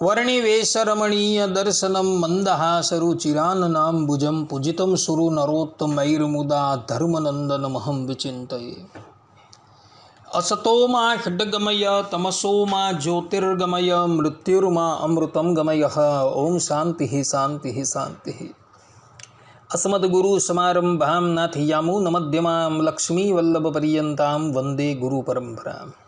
વર્ણિવેશરમણીય દર્શનમ મંદહાસરુચિરાનનાંબુજમ પૂજિતમ સુરુ નરોત્તમૈર્મુદા ધર્મનંદનમહં વિચિંતયે અસતોમાં ખડ્ગમય તમસોમાં જ્યોતિર્ગમય મૃત્યુર્મા અમૃતમ ગમય ઓમ શાંતિ શાંતિ શાંતિ અસ્મદગુરુ સમારંભામ નાથિયામુ નમદ્યમામ લક્ષ્મી વલ્લભ પર્યંતામ વંદે ગુરુ પરંપરામ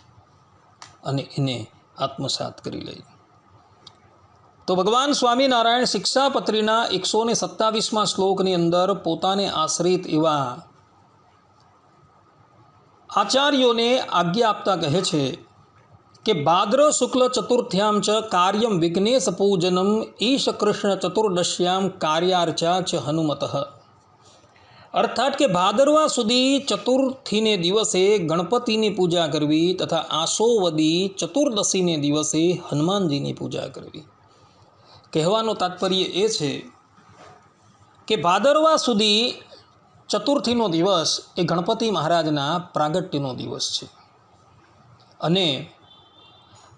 અને એને આત્મસાત કરી લે તો ભગવાન સ્વામિનારાયણ શિક્ષાપત્રીના એકસો ને સત્તાવીસમાં શ્લોકની અંદર પોતાને આશ્રિત એવા આચાર્યોને આજ્ઞા આપતા કહે છે કે ભાદ્ર શુક્લ ચતુર્થ્યામ ચ કાર્યમ વિઘ્નેશ પૂજનમ ઈશ કૃષ્ણ ચતુર્દશ્યામ કાર્યાર્ચા ચ હનુમત. અર્થાત કે ભાદરવા સુધી ચતુર્થીને દિવસે ગણપતિની પૂજા કરવી તથા આસોવદી ચતુર્દશીને દિવસે હનુમાનજીની પૂજા કરવી. કહેવાનો તાત્પર્ય એ છે કે ભાદરવા સુધી ચતુર્થીનો દિવસ એ ગણપતિ મહારાજના પ્રાગટ્યનો દિવસ છે. અને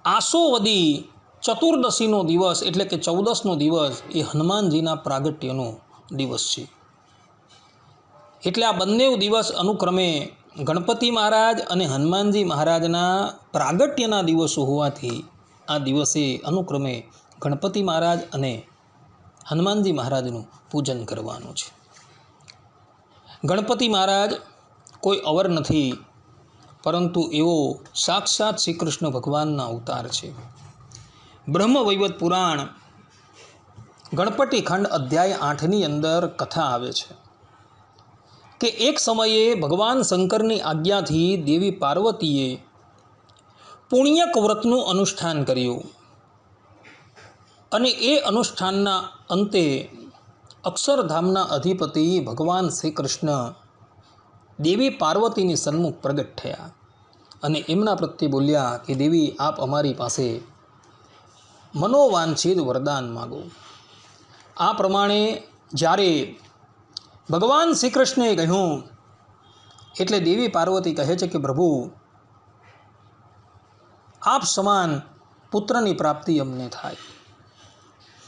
આસોવદી ચતુર્દશીનો દિવસ એટલે કે ચૌદસનો દિવસ એ હનુમાનજીના પ્રાગટ્યનો દિવસ છે. એટલે આ બંને દિવસ અનુક્રમે ગણપતિ મહારાજ અને હનુમાનજી મહારાજના પ્રાગટ્યના દિવસો હોવાથી આ દિવસે અનુક્રમે ગણપતિ મહારાજ અને હનુમાનજી મહારાજનું પૂજન કરવાનું છે. ગણપતિ મહારાજ કોઈ અવર નથી, પરંતુ એવો સાક્ષાત શ્રી કૃષ્ણ ભગવાનના અવતાર છે. બ્રહ્મ વૈવત પુરાણ ગણપતિ ખંડ અધ્યાય આઠની અંદર કથા આવે છે. કે એક સમયે ભગવાન શંકરની આજ્ઞાથી દેવી પાર્વતીએ પુણ્યક વ્રતનું અનુષ્ઠાન કર્યું. અને એ અનુષ્ઠાનના અંતે અક્ષરધામના અધિપતિ ભગવાન શ્રી કૃષ્ણ દેવી પાર્વતીની સન્મુખ પ્રગટ થયા અને એમના પ્રત્યે બોલ્યા કે, દેવી, આપ અમારી પાસે મનોવાંછિત વરદાન માગો. આ પ્રમાણે જ્યારે ભગવાન શ્રી કૃષ્ણએ કહ્યું, એટલે દેવી પાર્વતી કહે છે કે, પ્રભુ, આપ સમાન પુત્રની પ્રાપ્તિ અમને થાય.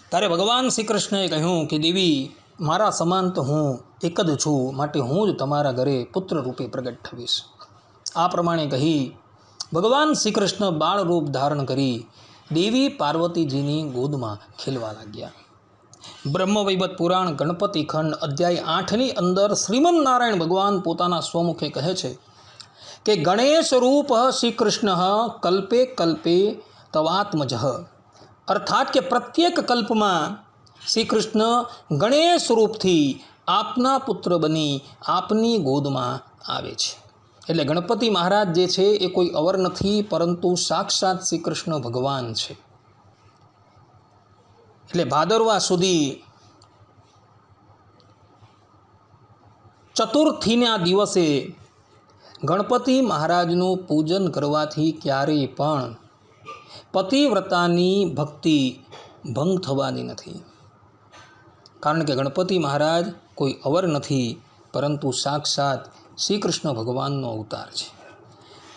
ત્યારે ભગવાન શ્રી કૃષ્ણએ કહ્યું કે, દેવી, મારા સમાન તો હું એક જ છું, માટે હું જ તમારા ઘરે પુત્ર રૂપે પ્રગટ થવીશ. આ પ્રમાણે કહી ભગવાન શ્રી કૃષ્ણ બાળ રૂપ ધારણ કરી દેવી પાર્વતીજીની ગોદમાં ખેલવા લાગ્યા. બ્રહ્મવૈવત પુરાણ ગણપતિ ખંડ અધ્યાય આઠની અંદર શ્રીમન નારાયણ ભગવાન પોતાના સ્વમુખે કહે છે કે, ગણેશ રૂપ શ્રી કૃષ્ણ કલ્પે કલ્પે તવાત્મજ. અર્થાત કે પ્રત્યેક કલ્પમાં શ્રી કૃષ્ણ ગણેશ રૂપથી આપના પુત્ર બની આપની ગોદમાં આવે છે. એટલે ગણપતિ મહારાજ જે છે એ કોઈ અવર નથી, પરંતુ સાક્ષાત શ્રી કૃષ્ણ ભગવાન છે. એટલે ભાદરવા સુધી ચતુર્થીના દિવસે ગણપતિ મહારાજનું પૂજન કરવાથી ક્યારેય પણ પતિવ્રતાની ભક્તિ ભંગ થવાની નથી. કારણ કે ગણપતિ મહારાજ કોઈ અવર નથી, પરંતુ સાક્ષાત શ્રી કૃષ્ણ ભગવાનનો અવતાર છે.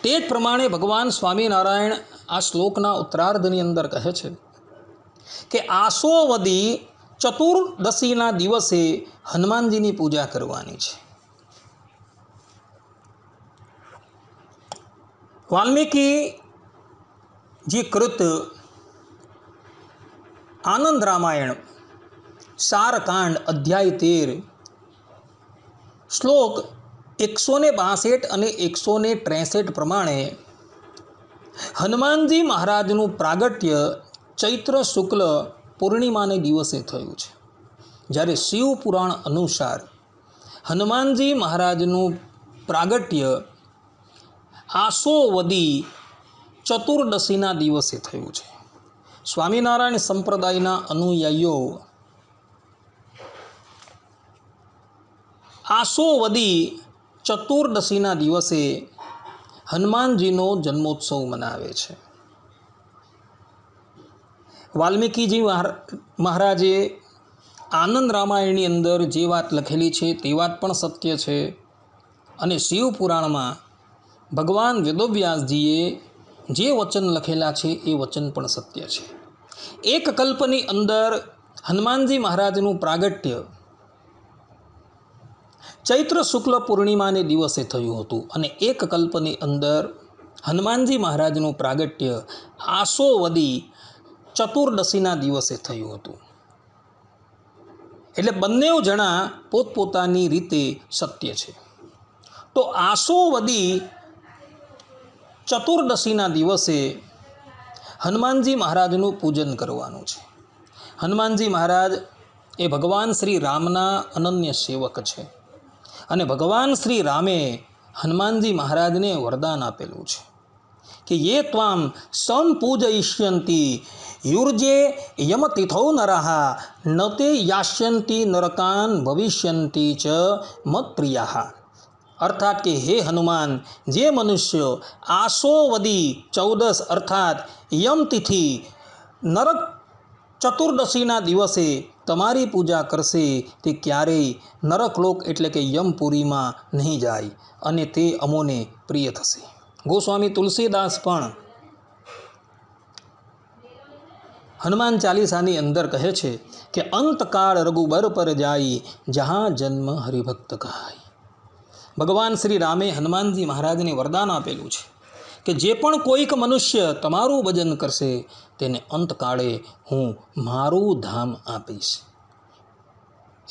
તે જ પ્રમાણે ભગવાન સ્વામિનારાયણ આ શ્લોકના ઉત્તરાર્ધની અંદર કહે છે કે આસોવદી ચતુર્દશીના દિવસે હનુમાનજીની પૂજા કરવાની છે. વાલ્મીકી જે કૃત આનંદ રામાયણ સારકાંડ અધ્યાય તેર શ્લોક એકસો ને બાસઠ અને એકસો ને ત્રેસઠ પ્રમાણે હનુમાનજી મહારાજનું પ્રાગટ્ય ચૈત્ર શુક્લ પૂર્ણિમાને દિવસે થયું છે. જ્યારે શિવ પુરાણ અનુસાર હનુમાનજી મહારાજનું પ્રાગટ્ય આસોવદી ચતુર્દશીના દિવસે થયું છે. સ્વામિનારાયણ સંપ્રદાયના અનુયાયીઓ આસોવદી ચતુર્દશીના દિવસે હનુમાનજીનો જન્મોત્સવ મનાવે છે. વાલ્મીકીજી મહારાજે આનંદ રામાયણની અંદર જે વાત લખેલી છે તે વાત પણ સત્ય છે. અને શિવ પુરાણમાં ભગવાન વેદોવ્યાસજીએ જે વચન લખેલા છે એ વચન પણ સત્ય છે. એક કલ્પની અંદર હનુમાનજી મહારાજનું પ્રાગટ્ય ચૈત્ર શુક્લ પૂર્ણિમાને દિવસે થયું હતું અને એક કલ્પની અંદર હનુમાનજી મહારાજનું પ્રાગટ્ય આસોવદી ચતુર્દશીના દિવસે થયું હતું. એટલે બંને જણા પોતપોતાની રીતે સત્ય છે. તો આસોવદી ચતુર્દશીના દિવસે હનુમાનજી મહારાજનું પૂજન કરવાનું છે. હનુમાનજી મહારાજ એ ભગવાન શ્રી રામના અનન્ય સેવક છે અને ભગવાન શ્રી રામે હનુમાનજી મહારાજને વરદાન આપેલું છે. કે યે ત્વામ સંપૂજયિષ્યંતી. યુર્જે યમતિથૌ નરહા ન તે યાસ્યંતી નરકાન ભવિષ્યંતી ચ મત્પ્રિયા. અર્થાત કે હે હનુમાન, જે મનુષ્ય આસોવદી ચૌદસ અર્થાત યમતિથિ નરક ચતુર્દશીના દિવસે તમારી પૂજા કરશે, તે ક્યારેય નરકલોક એટલે કે યમપુરીમાં નહીં જાય અને તે અમોને પ્રિય થશે. ગોસ્વામી તુલસીદાસ પણ હનુમાન ચાલીસાની અંદર કહે છે કે અંતકાળ રઘુબર પર જાય, જહાં જન્મ હરિભક્ત કહાય ભગવાન શ્રી રામે હનુમાનજી મહારાજને વરદાન આપેલું છે કે જે પણ કોઈક મનુષ્ય તમારું ભજન કરશે, તેને અંતકાળે હું મારું ધામ આપીશ.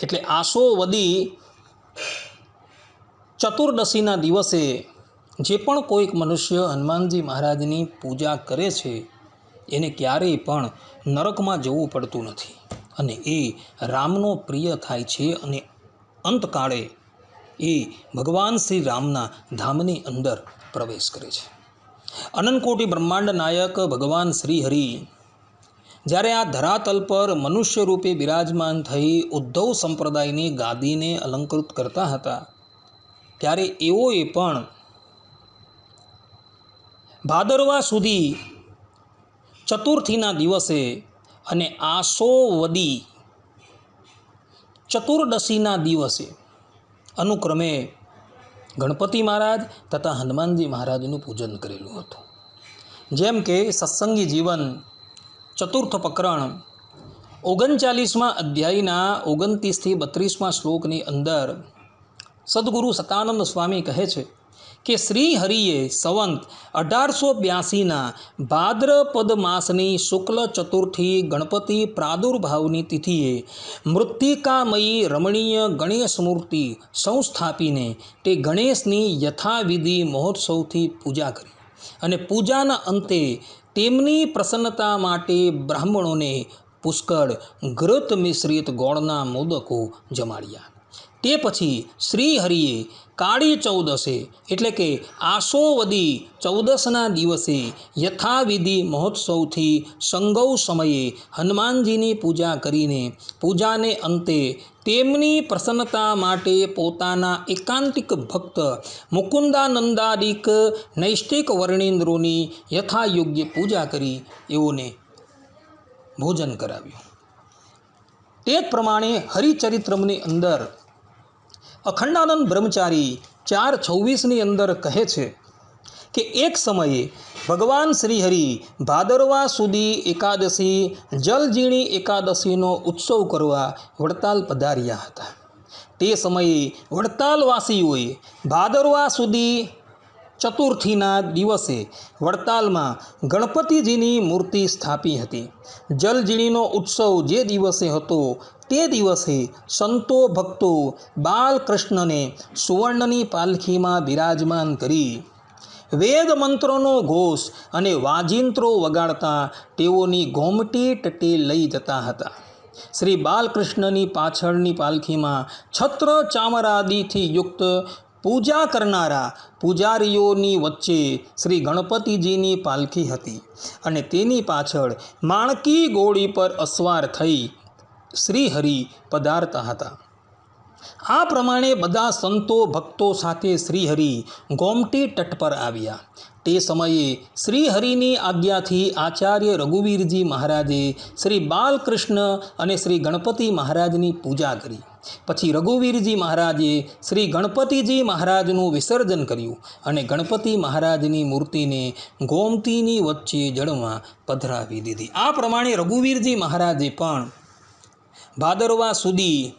એટલે આસો વદી ચતુર્દશીના દિવસે જે પણ કોઈક મનુષ્ય હનુમાનજી મહારાજની પૂજા કરે છે, એને ક્યારેય પણ નરકમાં જવું પડતું નથી. અને એ રામનો પ્રિય થાય છે અને અંતકાળે એ ભગવાન શ્રી રામના ધામની અંદર પ્રવેશ કરે છે. અનંતકોટી બ્રહ્માંડ નાયક ભગવાન શ્રી હરિ, જ્યારે આ ધરાતલ પર મનુષ્ય રૂપે બિરાજમાન થઈ ઉદ્ધવ સંપ્રદાયની ગાદીને અલંકૃત કરતા હતા, ત્યારે એઓએ પણ ભાદરવા સુધી ચતુર્થીના દિવસે અને આસોવદી ચતુર્દશીના દિવસે અનુક્રમે ગણપતિ મહારાજ તથા હનુમાનજી મહારાજનું પૂજન કરેલું હતું. જેમ કે સત્સંગી જીવન, ચતુર્થ પ્રકરણ, ઓગણચાલીસમાં અધ્યાયના ઓગણત્રીસથી બત્રીસમાં શ્લોકની અંદર સદગુરુ સતાનંદ સ્વામી કહે છે કે શ્રી હરિએ સંવંત અઢારસો બ્યાસીના ભાદ્રપદ માસની શુક્લ ચતુર્થી ગણપતિ પ્રાદુર્ભાવની તિથિએ મૃત્તિકામયી રમણીય ગણેશ મૂર્તિ સંસ્થાપીને તે ગણેશની યથાવિધિ મહોત્સવથી પૂજા કરી. અને પૂજાના અંતે તેમની પ્રસન્નતા માટે બ્રાહ્મણોને પુષ્કળ ઘૃત મિશ્રિત ગોળના મોદકો જમાડ્યા. તે પછી શ્રી હરિએ કાળી ચૌદસે, એટલે કે આસોવદી ચૌદસના દિવસે યથાવિધિ મહોત્સવથી સંગૌ સમયે હનુમાનજીની પૂજા કરીને, પૂજાને અંતે તેમની પ્રસન્નતા માટે પોતાના એકાંતિક ભક્ત મુકુંદાનંદાદિક નૈષ્ટિક વર્ણિન્દ્રોની યથાયોગ્ય પૂજા કરી એઓને ભોજન કરાવ્યું. તે જ પ્રમાણે હરિચરિત્રમની અંદર અખંડાનંદ બ્રહ્મચારી ચાર છવ્વીસની અંદર કહે છે કે એક સમયે ભગવાન શ્રીહરિ ભાદરવા સુધી એકાદશી, જલજીણી એકાદશીનો ઉત્સવ કરવા વડતાલ પધાર્યા હતા. તે સમયે વડતાલવાસીઓએ ભાદરવા સુધી ચતુર્થીના દિવસે વડતાલમાં ગણપતિજીની મૂર્તિ સ્થાપી હતી. જલજીણીનો ઉત્સવ જે દિવસે હતો, તે દિવસે સંતો ભક્તો બાલકૃષ્ણને સુવર્ણની પાલખીમાં બિરાજમાન કરી. વેદ મંત્રોનો ઘોષ અને વાજિંત્રો વગાડતા તેઓની ઘોમટી ટટે લઈ જતા હતા. શ્રી બાલકૃષ્ણની પાછળની પાલખીમાં છત્ર ચામરાદિથી યુક્ત પૂજા કરનારા પૂજારીઓની વચ્ચે શ્રી ગણપતિજીની પાલખી હતી અને તેની પાછળ માણકી ગોળી પર અસવાર થઈ શ્રીહરિ પધારતા હતા. આ પ્રમાણે બધા સંતો ભક્તો સાથે શ્રીહરિ ગોમટી તટ પર આવ્યા. તે સમયે શ્રીહરિની આજ્ઞાથી આચાર્ય રઘુવીરજી મહારાજે શ્રી બાલકૃષ્ણ અને શ્રી ગણપતિ મહારાજની પૂજા કરી. પછી રઘુવીરજી મહારાજે શ્રી ગણપતિજી મહારાજનું વિસર્જન કર્યું અને ગણપતિ મહારાજની મૂર્તિને ગોમતીની વચ્ચે જળમાં પધરાવી દીધી. આ પ્રમાણે રઘુવીરજી મહારાજે પણ ભાદરવા સુધી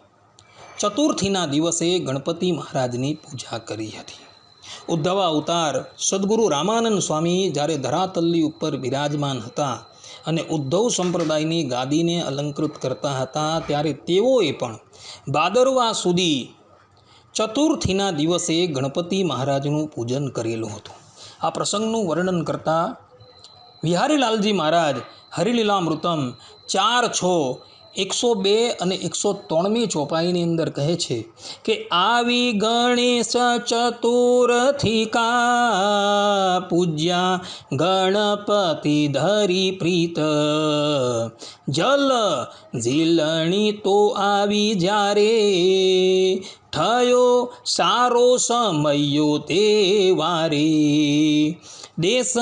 ચતુર્થીના દિવસે ગણપતિ મહારાજની પૂજા કરી હતી. ઉદ્ધવા અવતાર સદગુરુ રામાનંદ સ્વામી જ્યારે ધરાતલ્લી ઉપર બિરાજમાન હતા અને ઉદ્ધવ સંપ્રદાયની ગાદીને અલંકૃત કરતા હતા ત્યારે તેઓએ પણ ભાદરવા સુધી ચતુર્થીના દિવસે ગણપતિ મહારાજનું પૂજન કરેલું હતું. આ પ્રસંગનું વર્ણન કરતા વિહારીલાલજી મહારાજ હરિલીલામૃતમ ચાર છ એકસો બે અને એકસો ત્રણમી ચોપાઈની અંદર કહે છે કે, આવી ગણેશ ચતુરથી કા પૂજ્યા ગણપતિ ધરી પ્રીત. જલ ઝીલણી તો આવી જ્યારે થયો સારો સમયો તે વારે. દેશ,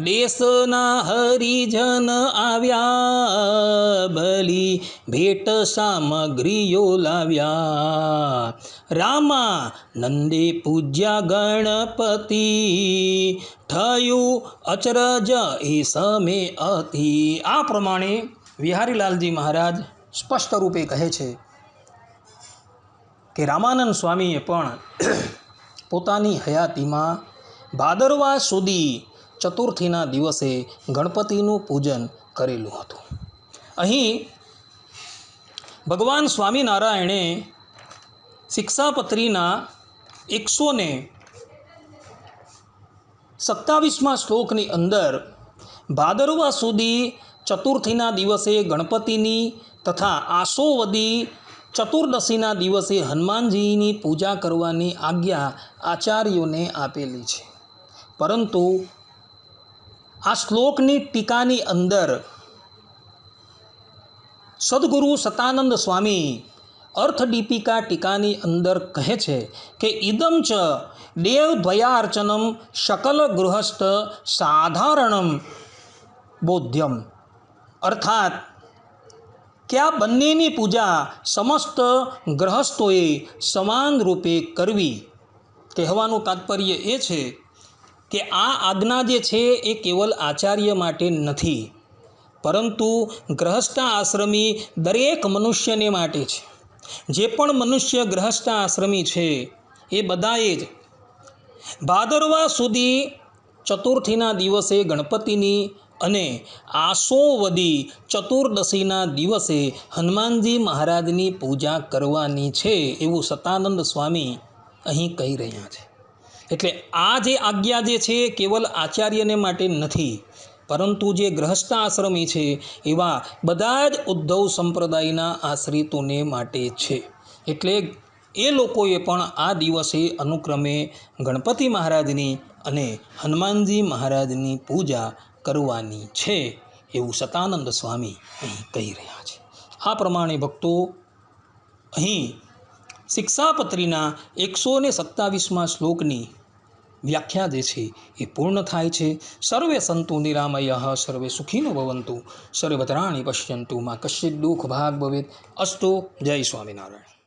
દેશના હરિજન આવ્યા, બલી ભેટ સામગ્રીઓ લાવ્યા. રામા નંદે પૂજ્યા ગણપતિ, થયું અચરજ એ સમે અતિ. આ પ્રમાણે વિહારીલાલજી મહારાજ સ્પષ્ટ રૂપે કહે છે કે રામાનંદ સ્વામીએ પણ પોતાની હયાતીમાં ભાદરવા સુધી ચતુર્થીના દિવસે ગણપતિનું પૂજન કરેલું હતું. અહીં ભગવાન સ્વામિનારાયણે શિક્ષાપત્રીના એકસો ને સત્તાવીસમાં શ્લોકની અંદર ભાદરવા સુધી ચતુર્થીના દિવસે ગણપતિની તથા આસોવદી ચતુર્દશીના દિવસે હનુમાનજીની પૂજા કરવાની આજ્ઞા આચાર્યોને આપેલી છે. પરંતુ આ શ્લોકની ટીકાની અંદર સદગુરુ સતાનંદ સ્વામી અર્થ દીપિકા ટીકાની અંદર કહે છે કે ઇદમ ચ દેવદ્વયાર્ચનમ શકલ ગૃહસ્થ સાધારણમ બોધ્યમ. અર્થાત કે આ બંનેની પૂજા સમસ્ત ગ્રહસ્થોએ સમાન રૂપે કરવી? કહેવાનું તાત્પર્ય એ છે કે આ આજ્ઞા જે છે એ કેવલ આચાર્ય માટે નથી, પરંતુ ગ્રહસ્થ આશ્રમી દરેક મનુષ્યને માટે છે. જે પણ મનુષ્ય ગ્રહસ્થ આશ્રમી છે, એ બધાએ જ ભાદરવા સુધી ચતુર્થીના દિવસે ગણપતિની અને આસોવદી ચતુર્દશીના દિવસે હનુમાનજી મહારાજની પૂજા કરવાની છે એવું સતાનંદ સ્વામી અહીં કહી રહ્યા છે. એટલે આ જે આજ્ઞા જે છે કેવલ આચાર્યને માટે નથી, પરંતુ જે ગ્રહસ્થ આશ્રમી છે, એવા બધા જ ઉદ્ધવ સંપ્રદાયના આશ્રિતોને માટે છે. એટલે એ લોકોએ પણ આ દિવસે અનુક્રમે ગણપતિ મહારાજની અને હનુમાનજી મહારાજની પૂજા કરવાની છે, એવું સતાનંદ સ્વામી અહીં કહી રહ્યા છે. આ પ્રમાણે ભક્તો અહીં શિક્ષાપત્રીના એકસો ને સત્તાવીસમાં શ્લોકની વ્યાખ્યા જે છે. એ પૂર્ણ થાય છે. સર્વે સંતુ નિરામય, સર્વે સુખીનો ભવંતુ, સર્વતરાણી પશ્યંતુ, માં કશ્ચિત દુઃખ ભાગ ભવેત. અસ્તુ જય સ્વામિનારાયણ.